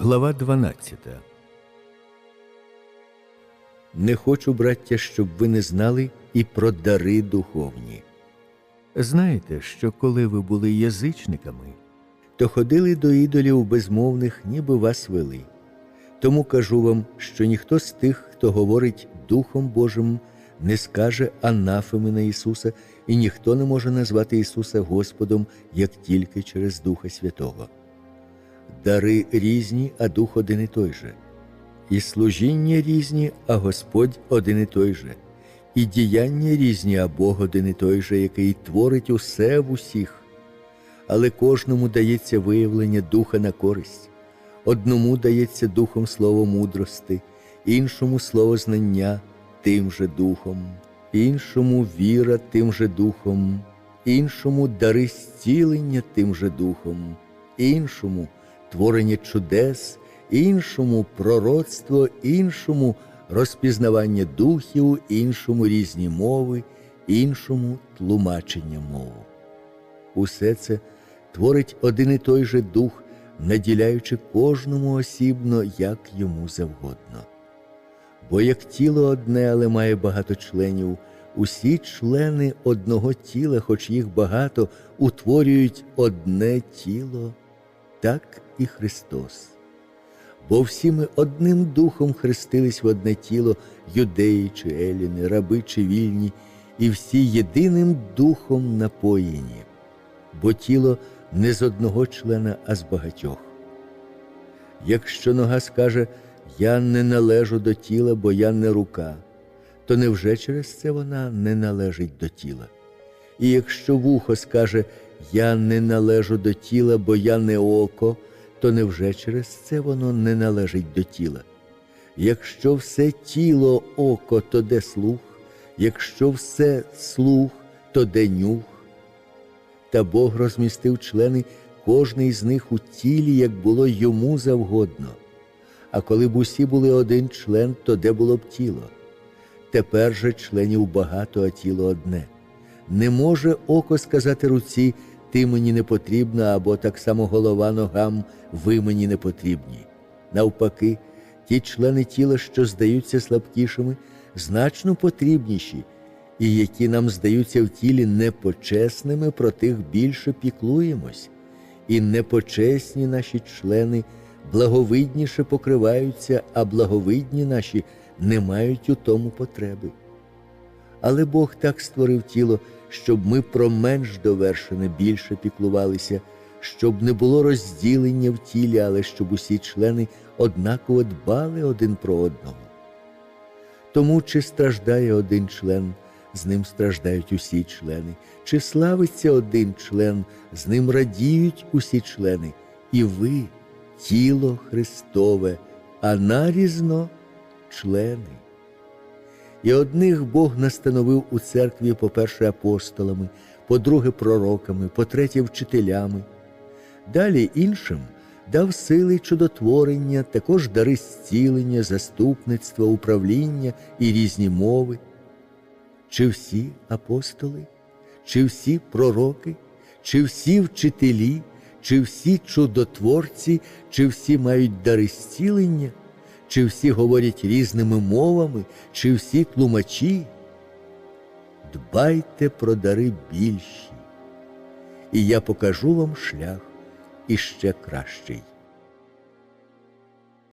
Глава 12. Не хочу, браття, щоб ви не знали і про дари духовні. Знаєте, що коли ви були язичниками, то ходили до ідолів безмовних, ніби вас вели. Тому кажу вам, що ніхто з тих, хто говорить Духом Божим, не скаже анафеми на Ісуса, і ніхто не може назвати Ісуса Господом, як тільки через Духа Святого. Дари різні, а дух один і той же, і служіння різні, а Господь один і той же, і діяння різні, а Бог один і той же, який творить усе в усіх. Але кожному дається виявлення духа на користь, одному дається духом слово мудрости, іншому слово знання тим же духом, іншому віра тим же духом, іншому дари зцілення тим же духом, іншому творення чудес, іншому пророцтво, іншому розпізнавання духів, іншому різні мови, іншому тлумачення мову. Усе це творить один і той же дух, наділяючи кожному осібно, як йому завгодно. Бо як тіло одне, але має багато членів, усі члени одного тіла, хоч їх багато, утворюють одне тіло, так і Христос. Бо всі ми одним духом хрестились в одне тіло, юдеї чи еліни, раби чи вільні, і всі єдиним духом напоєні, бо тіло не з одного члена, а з багатьох. Якщо нога скаже, я не належу до тіла, бо я не рука, то невже через це вона не належить до тіла? І якщо вухо скаже, я не належу до тіла, бо я не око, то невже через це воно не належить до тіла? Якщо все тіло око, то де слух, якщо все слух, то де нюх? Та Бог розмістив члени кожний з них у тілі, як було йому завгодно. А коли б усі були один член, то де було б тіло? Тепер же членів багато, а тіло одне. Не може око сказати руці, ти мені не потрібна, або так само голова ногам, ви мені не потрібні. Навпаки, ті члени тіла, що здаються слабкішими, значно потрібніші, і які нам здаються в тілі непочесними, про тих більше піклуємось, і непочесні наші члени благовидніше покриваються, а благовидні наші не мають у тому потреби. Але Бог так створив тіло, щоб ми про менш довершене більше піклувалися, щоб не було розділення в тілі, але щоб усі члени однаково дбали один про одного. Тому чи страждає один член, з ним страждають усі члени, чи славиться один член, з ним радіють усі члени, і ви тіло Христове, а нарізно члени. І одних Бог настановив у церкві, по-перше, апостолами, по-друге, пророками, по-третє, вчителями. Далі іншим дав сили чудотворення, також дари зцілення, заступництва, управління і різні мови. Чи всі апостоли, чи всі пророки, чи всі вчителі, чи всі чудотворці, чи всі мають дари зцілення? Чи всі говорять різними мовами, чи всі тлумачі. Дбайте про дари більші, і я покажу вам шлях іще кращий.